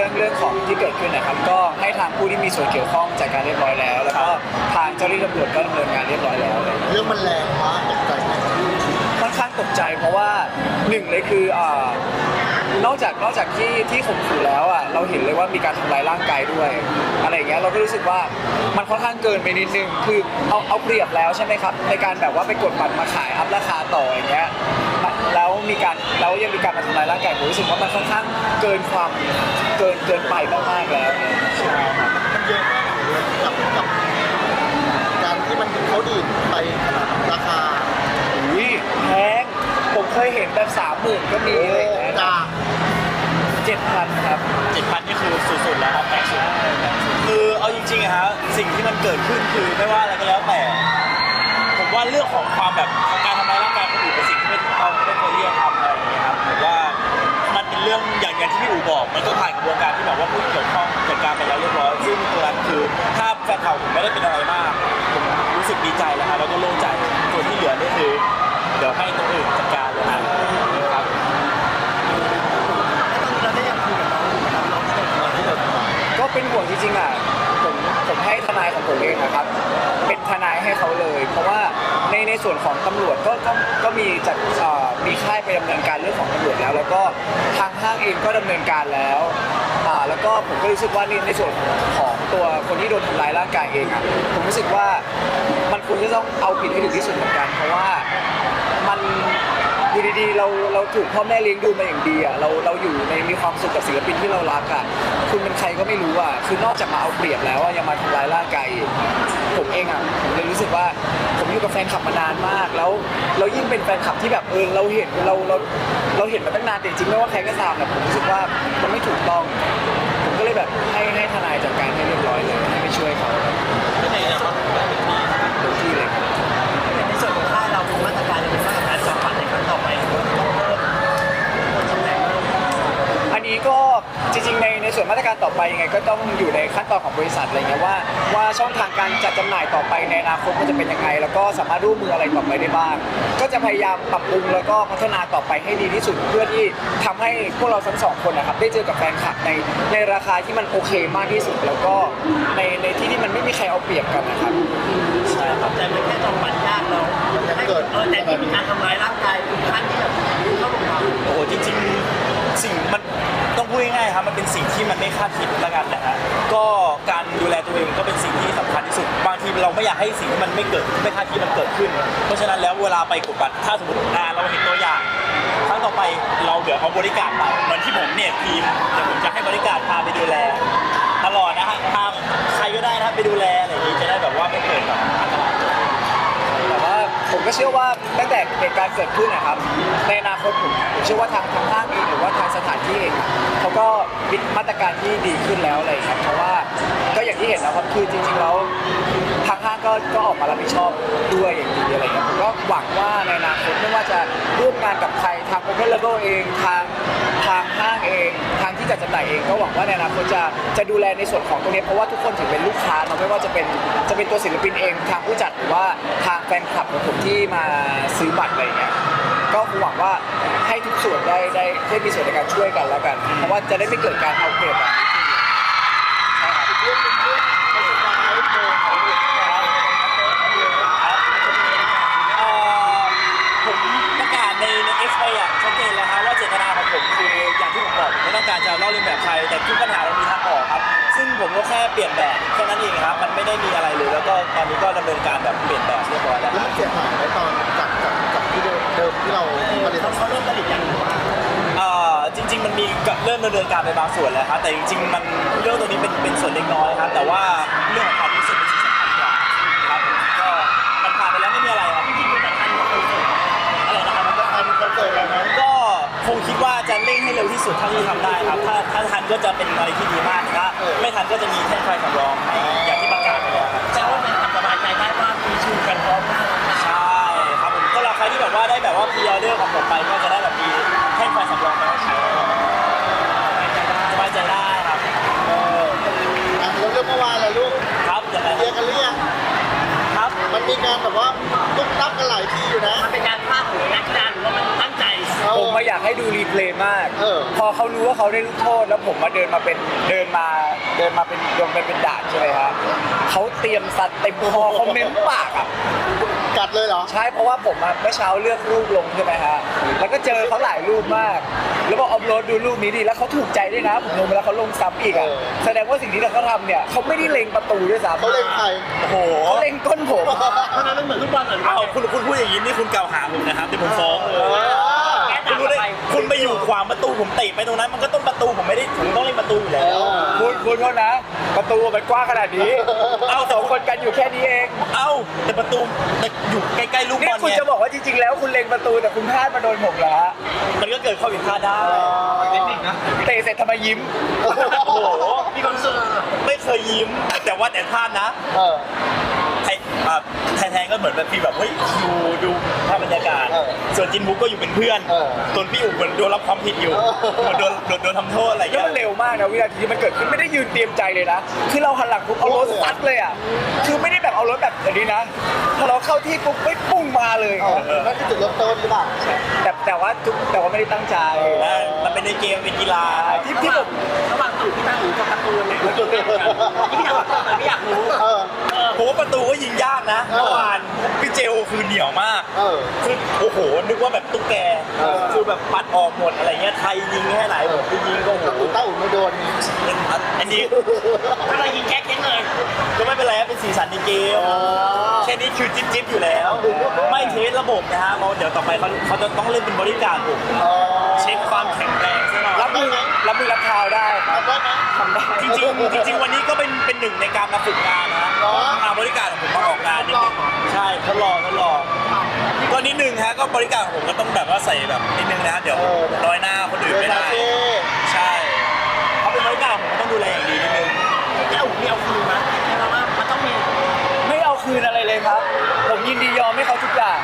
รื่องเรื่องของที่เกิดขึ้นนะครับ ก็ให้ทางผู้ที่มีส่วนเกี่ยวข้องจัดการเรียบร้อยแล้ว แล้วก็ทางเจ้าหน้าที่ตำรวจก็ดำเนินการเรียบร้อยแล้วเรื่องมันแรงมากตกใจไหมค่อนข้างตกใจเพราะว่าหนึ่งเลยคืออ่านอกจากนอกจากที่ที่ข่มขู่แล้วอะเราเห็นเลยว่ามีการทำร้ายร่างกายด้วย อะไรอย่างเงี้ยเราก็รู้สึกว่ามันค่อนข้างเกินไปนิดนึงคือเอาเอาเปรียบแล้วใช่ไหมครับในการแบบว่าไปกดบัตรมาขายอัพราคาต่ออย่างเงี้ยแล้ว มีการแล้วยังมีการมาทำร้ายร่างกายผมรู้สึกว่ามันค่อนข้างเกินความเกินเกินไปมากๆแล้วใช่ครับ มันเยอะมากเลยกับกับการที่มันเขาดีดไปขนาดราคาอุ้ยแพงผมเคยเห็นแบบสามหมื่นก็มีอะไรอย่างเงี้ยจ้าเจ็ดพันครับเจ็ดพันนี่คือสุดๆแล้วครับแพงสุดคือเอาจริงๆอะฮะสิ่งที่มันเกิดขึ้นคือไม่ว่าอะไรก็แล้วแต่ ผมว่าเรื่องของความแบบการทำร้ายร่างกายคนอื่นเป็นสิ่งที่ไม่ถูกต้องไม่ควรที่จะทำอะไรอย่างเงี้ยครับผมว่ามันเป็นเรื่องอย่างอย่างที่พี่อู๋บอก มันก็ผ่านกระบวนการที่แบบว่าผู้เกี่ยวข้องจัดการไปแล้วเรียบร้อยซึ่งตรงนั้นคือถ้าแฟนเก่าผมไม่ได้เป็นอะไรมากผมรู้สึกดีใจแล้วครับแล้วก็โล่งใจส่วนที่เหลือนี่คือเดี๋ยวให้ตรงอื่นจัดการเลยครับ เราได้ยังคุยกับน้องอยู่นะครับน้องที่โดนทำร้ายที่โดนทำร้ายก็เป็นห่วงจริงๆอะผมผมให้ทนายของผมเองนะครับ เป็น ให้เขาเลย เพราะว่าในในส่วนของตำรวจก็ก็ก็มีจัดเอ่อมีค่ายไปดำเนินการเรื่องของตำรวจแล้ว แล้วก็ทางห้างเองก็ดำเนินการแล้วอ่าแล้วก็ผมก็รู้สึกว่าในในส่วนของตัวคนที่โดนทำร้ายร่างกายเองอะผมรู้สึกว่ามันควรจะต้องเอาผิดให้ถึงที่สุดเหมือนกัน เพราะว่า มัน อยู่ดีๆเราเราถูกพ่อแม่เลี้ยงดูมาอย่างดีอะเราเราอยู่ในมีความสุขกับศิลปินที่เรารักอะคุณเป็นใครก็ไม่รู้อะคือนอกจากมาเอาเปรียบแล้วอะยังมาทำร้ายร่างกายอีกผมเองอะผมเลยรู้สึกว่าผมอยู่กับแฟนคลับมานานมาก แล้วเรายิ่งเป็นแฟนคลับที่แบบเออเราเห็นเราเราเราเห็นมาตั้งนานแต่จริงๆไม่ว่าใครก็ตามอะผมรู้สึกว่ามันไม่ถูกต้อง ผมก็เลยแบบให้ให้ทนายจัดการให้เรียบร้อยเลย ไปยังไงก็ต้องอยู่ในขั้นตอนของบริษัทอะไรเงี้ยว่า ว่าช่องทางการจัดจำหน่ายต่อไปในอนาคตมันจะเป็นยังไง แล้วก็สามารถร่วมมืออะไรต่อไปได้บ้าง ก็จะพยายามปรับปรุงแล้วก็พัฒนาต่อไปให้ดีที่สุด เพื่อที่ทำให้พวกเราทั้งสองคนนะครับได้เจอกับแฟนคลับในในราคาที่มันโอเคมากที่สุด แล้วก็ในในที่ที่มันไม่มีใครเอาเปรียบกันนะครับ ใช่ครับ แต่มันแค่ตอนปันยากเราให้เออแต่ที่มีการทำร้ายร่างกายถึงขั้นที่แบบเข้าโรงพยาบาล โอ้โหจริงๆสิ่งมันต้อ งพูดง่ายๆครับมันเป็นสิ่งที่มันไม่คาดคิดล้วกันนะฮะก็การดูแลตัวเองก็เป็นสิ่งที่สำคัญที่สุดบางทีเราไม่อยากให้สิ่งที่มันไม่เกิดไม่คาดคิดมันเกิดขึ้น เพราะฉะนั้นแล้วเวลาไปกดบัตรถ้าสมมติอ่าเราเห็นตัวอย่าง ครั้งต่อไปเราเดี๋ยวเอาบริการไปเหมือนที่ผมเนี่ยทีมเดี๋ยวผมจะให้บริการพาไปดูแล ตลอดนะฮะพาใครก็ได้นะครับไปดูแลอะไรอย่างนี้จะได้แบบว่าไม่เกิดแบบอันตราย แต่ว่า ผมก็เชื่อว่าตั้งแต่เหตุการณ์เกิดขึ้นนะครับ ในอนาคตผมผมเชื่อว่าทางทางห้างเองหรือว่าทางสถานที่เองเขาก็มีมาตรการที่ดีขึ้นแล้วอะไรครับเพราะว่าก็อย่างที่เห็นนะครับคือจริงๆแล้วทางห้างก็ก็ออกมารับผิดชอบด้วยอย่างดีอะไรเงี้ยผมก็หวังว่าในอนาคตไม่ว่าจะร่วมงานกับใครทาง Open Level เองทางทางห้างเอง จัดจำหน่ายเองก็หวังว่าในอนาคตจะจะดูแลในส่วนของตรงนี้เพราะว่าทุกคนถือเป็นลูกค้าเราไม่ว่าจะเป็นจะเป็นตัวศิลปินเองทางผู้จัดหรือว่าทางแฟนคลับของผมที่มาซื้อบัตรอะไรเงี้ยก็หวังว่าให้ทุกส่วนได้ได้ได้มีส่วนในการช่วยกันแล้วกัน เพราะว่าจะได้ไม่เกิดการเอาเปรียบแบบนี้ขึ้นเลยใช่ครับ เรื่องหนึ่งเรื่องคนสุดท้ายโดนเขาเนี่ย เอ่อผมประกา ศในใน X ไปอย่างชัดเจนแล้วครับว่าเจตนาของผมคืออย่างที่ผมบอกไม่ต้องการจะเล่าเรียนแบบใครแต่ทุกปัญหาเรามีทางออกครับ ซึ่งผมก็แค่เปลี่ยนแบบแค่นั้นเองครับ มันไม่ได้มีอะไรเลยแล้วก็ตอนนี้ก็ดำเนินการแบบเปลี่ยนแบบเรียบร้อยแล้วแล้วมันเสียหายไหมตอนจากจากจากที่เดิมเดิมที่เราผลิตเขาเริ่มผลิตอย่างไรว่าเอ่อจริง ๆ มันมีเริ่มดำเนินการไปบางส่วนแล้วครับแต่จริง ๆ มันเรื่องตัวนี้เป็นเป็นส่วนเล็กน้อยครับแต่ว่าเรื่องของความรู้สึก ที่สุดเท่าที่ทำได้ครับ ถ้าถ้าทันก็จะเป็นอะไรที่ดีมากถ้าไม่ทันก็จะมีแท่งไฟสำรองให้อย่างที่ประกาศไปแล้วครับ แต่ว่ามันสบายใจได้ว่ามีชูกันพร้อมมากใช่ครับผมก็เราใครที่แบบว่าได้แบบว่าพรีออเดอร์ของผมไป ใจผมมาอยากให้ให้ดูรีเพลย์มาก เออ พอเขารู้ว่าเขาได้ลูกโทษแล้วผมมาเดินมาเป็นเดินมาเดินมาเป็นเดินไปเป็นด่านใช่ไหมครับเขาเตรียมสัตว์เต็มคอเขาเม้มปากอะ กัดเลยเหรอ ใช่เพราะว่าผมอะเมื่อเช้าเลือกรูปลงใช่ไหมฮะ แล้วก็เจอเขาหลายรูปมาก แล้วบอกอัพโหลดดูรูปนี้ดิแล้วเขาถูกใจด้วยนะ ผมลงไปแล้วเขาลงซ้ำอีกอะ เออ แสดงว่าสิ่งที่เขาทำเนี่ยเขาไม่ได้เล็งประตูด้วยซ้ำเขาเล่นใคร โอ้โหเขาเล็งก้นผม เพราะฉะนั้นมันเหมือนฟุตบอลเหมือนเอาคุณคุณพูดอย่างนี้นี่คุณกล่าวหาผมนะครับที่ผมฟ้องเลยแก้คุ ต่า ณ ง รู้ได้ ไป คุณไปอยู่ขวางประตูผมเตะไปตรงนั้น มันก็ต้องประตูผมไม่ได้ผมต้องเล่นประตูอยู่แล้วคุณคุณเขานะ ประตูมันกว้างขนาดนี้ เอาสองคนกันอยู่แค่นี้เอง เอ้าแต่ประตูแต่อยู่ใกล้ๆลูกบนี่อลคุณไงจะบอกว่าจริงๆ แล้วคุณเล็งประตูแต่คุณพลาดมาโดนผมเหรอฮะมันก็เกิดข้อผิดพลาดได้เตะเสร็จทำไมยิ้ม โอ้โหมีความสุขไม่เคยยิ้มแต่ว่าแต่พลาดนะ เออ ไทยอ่าไทยแทนก็เหมือนแบบพี่แบบเฮ้ยดูดูภาพบรรยากาศ เออส่วนจินบุ๊กก็อยู่เป็นเพื่อนเออส่วนพี่อุ๋มเหมือนโดนรับความผิดอยู่เออ เหมือนโดนโดนโดนทำโทษอะไรแล้วเงี้ย มันเร็วมากนะวินาทีที่มันเกิดขึ้นไม่ได้ยืนเตรียมใจเลยนะ คือเราหันหลังปุ๊บเอารถซัดเลยอะ คือไม่ได้แบบเอารถแบบอย่างนี้นะ พอเราเข้าที่ปุ๊บไม่ปุ้งมาเลย เออ นั่นคือจุดเริ่มต้นหรือเปล่า แต่แต่ว่าทุกแต่ว่าไม่ได้ตั้งใจ อ่ามันเป็นในเกมเป็นกีฬา ที่ที่ผม ระหว่างตู่ที่ตั้งหูกับประตูเนี่ยมันเป็นกันที่อยากรู้แต่ไม่อยากรู้เออผมว่า ประตูก็ยิงยากนะเออเมื่อวานพี่เจลคือเหนียวมากเออ คือโอ้โหนึกว่าแบบตุ๊กแกเออ คือแบบปัดออกหมดอะไรเงี้ยไทยยิงแค่ไหนผมไปยิงก็โอ้โหกับอุต้าอุ่นไม่โดนอันนี้ถ้าเรายิงแก้เค้นเลยก็ไม่เป็นไรเป็นสีสันในเกม อ๋อ แค่นี้คือจิ๊บจิ๊บอยู่แล้ว ไม่เทสระบบนะฮะเพราะเดี๋ยวต่อไปเขาเขาจะต้องเล่นเป็นบริการดผมอ๋อเช็คความแข็งแรงซะหน่อยรับมือรับมือรับเท้าได้ครับ ทำได้ไหมทำได้จริงๆจริงๆวันนี้ก็เป็นเป็นหนึ่งในการมาฝึกงานนะอ๋อทางบริการของผมมาออกงานนิดนึงใช่ทดลองทดลองก็นิดนึงฮะก็บริการของผมก็ต้องแบบว่าใส่แบบนิดนึงนะเดี๋ยวร้อยหน้าคนอื่นเวไม่ลาได้เท่ใช่เขาเป็นบริการผมก็ต้องดูแลอย่างดีนิดนึงแก้วมีเอาคืนนะเพราะว่ามันต้องมีไม่เอาคืนอะไรเลยครับ ผมยินดียอมให้เขาทุกอย่าง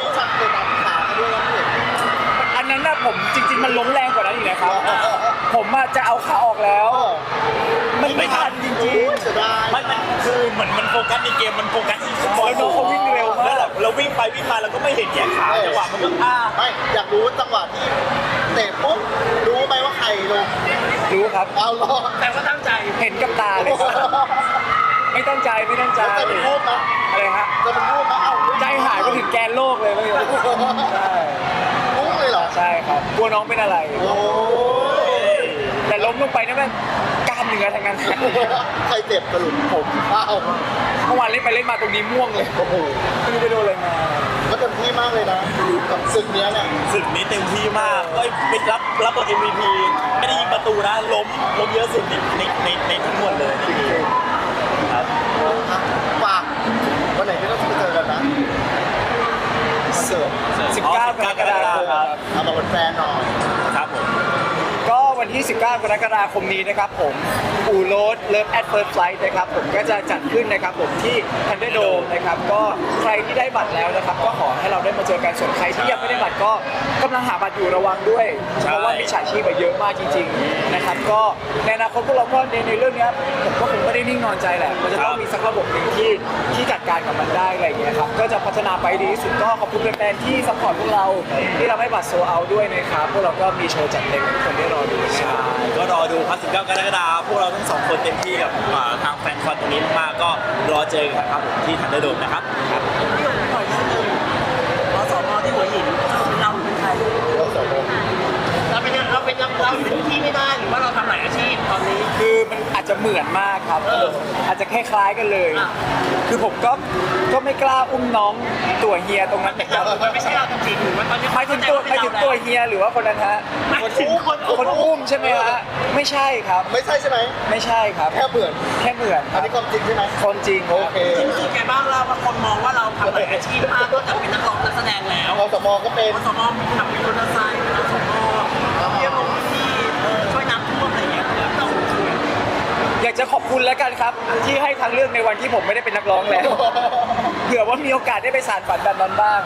มีช็อตเตะตัดขากันด้วยนะพี่อันนั้นน่ะผมจริง ๆ มันล้มแรงกว่านั้นอีกนะครับ ผมอะจะเอาขาออกแล้วเออมันไม่ทันจ กัสในเกมมันโฟกัสที่ฟุตบอลแล้วน้องเขาวิ่งเร็วมากแล้วแบบเราวิ่งไปวิ่งมาเราก็ไม่เห็นแขนขาจังหวะมันก็อ้าไม่อยากรู้จังหวะที่เตะปุ๊บรู้ไหมว่าใครลงๆรู้ครับเอาล้อแต่ว่าตั้งใจเห็นกับตาเลยครับไม่ตั้งใจไม่ตั้งใจจะเป็นรูปนะอะไรฮะจะเป็นรูปนะเอ้าใจหายไปถึงแกนโลกเลยเมื่อกี้ใช่มุ้งเลยเหรอใช่ครับกลัวน้องเป็นอะไรโอ้ยแต่ล้มลงไปนั่นมันกล้าม เนื้อทั้งนั้นใครเจ็บกระหลุมผมอ้าวเมื่อวานเล่นไปเล่นมาตรงนี้ม่วงเลยโอ้โหไม่รู้ไปโดนอะไรมาก็เต็มที่มากเลยนะกับศึกเนี้ยเนี่ยศึกนี้เต็มที่มากก็เป็นรับรับบท MVP ไม่ได้ยิงประตูนะล้มล้มเยอะสุดในในในในทั้งหมดเลยในทีมครับอะฝากวันไหนที่เราจะไปเจอกันนะมาเสิร์ฟ19กรกฎาคมครับเอามาเป็นแฟนหน่อยครับผมก็ วันที่ 19 กรกฎาคมนี้นะครับผมอูโรดเลิฟแอดเฟิร์สไฟล์นะครับผมก็จะจัดขึ้นนะครับผมที่ทันเดอโดมนะครับก็ใครที่ได้บัตรแล้วนะครับ ก็ขอให้เราได้มาเจอกันส่วนใครที่ยังไม่ได้บัตรก็กำลังหาบัตรอยู่ระวังด้วยเพราะว่ามีฉาชีพเยอะมากจริงๆนะครับก็ในอนาคตพวกเราก็ในในเรื่องเนี้ยผมก็คงไม่ได้นิ่งนอนใจแหละมันจะต้องมีสักระบบหนึ่งที่ที่จัดการกับมันได้อะไรอย่างเงี้ยครับก็จะพัฒนาไปดีที่สุดก็ขอบคุณแฟนๆที่ซัพพอร์ตพวกเราที่เราให้บัตรโซเอาด้วยนะครับพวกเราก็มีโชว์จัดเต็มให้ทุกคนได้รอดูนะใช่ก็รอดูครับ19กรกฎาคมพวกเราทั้งสองคนเต็มที่กับอ่าทางแฟนคอนตรงนี้มากๆก็รอเจอกันครับผมที่ทันเดอร์โดมนะครับพี่หนุ่มต่อยนิดนึงอสมที่หัวหินเราเป็นใครเราสองคนเราเป็นเราเป็นเราเป็นที่ไม่ได้หรือว่าเราทำหลายอาชีพตอนนี้ คือมันอาจจะเหมือนมากครับ เอออาจจะคล้ายๆกันเลย อะ คือผมก็ก็ไม่กล้าอุ้มน้อง ตัวเฮียตรงนั้นเหมือนกันมันไม่ใช่เราจริงๆหรือว่าตอนนี้หมายถึงตัวหมายถึงตัวเฮียหรือว่าคนนั้นฮะคนอุ้มคนคนอุ้มใช่ไหมฮะไม่ใช่ครับ ไม่ใช่ใช่ไหมไม่ใช่ครับแค่เหมือนแค่เหมือนคอัรันบนี้ความจริงใช่ไหมคนจริงโอเคจริงรู้สึกไงบ้างเราว่าคนมองว่าเราทำหลายอาชีพมากนอกจากเป็นนักร้องนักแสดงแล้วอสมก็เป็นอสมทำเป็นมอเตอร์ไซค์เป็นอสมเรียกลงที่เอ่อช่วยน้ำท่วมอะไรอย่างเงี้ยเราช่วย อยาก จะขอบคุณแล้วกันครับ ที่ให้ทางเลือกในวันที่ผมไม่ได้เป็นนักร้องแล้วเผื่อว่ามีโอกาสได้ไปสานฝันแบบนั้นบ้าง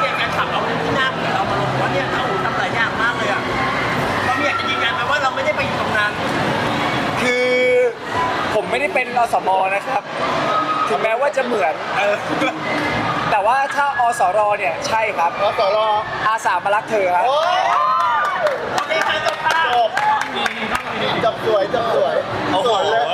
ที่การขับเราที่หน้าของเรามาลงว่าเนี่ยเราทำหลายอย่างมากเลยอะเราไม่อยากจะยืนยันไหมว่าเราไม่ได้ไปอยู่ตรงนั้นคือผมไม่ได้เป็นอสมนะครับ ถึงแม้ว่าจะเหมือนเออแต่ว่าถ้าอสรเนี่ยใช่ครับรสรอาสามารักเธอครับ โอ้โอเคค่ะจบค่ะจบจับสวยจับสวยโอ้โหสวยเลย Oh,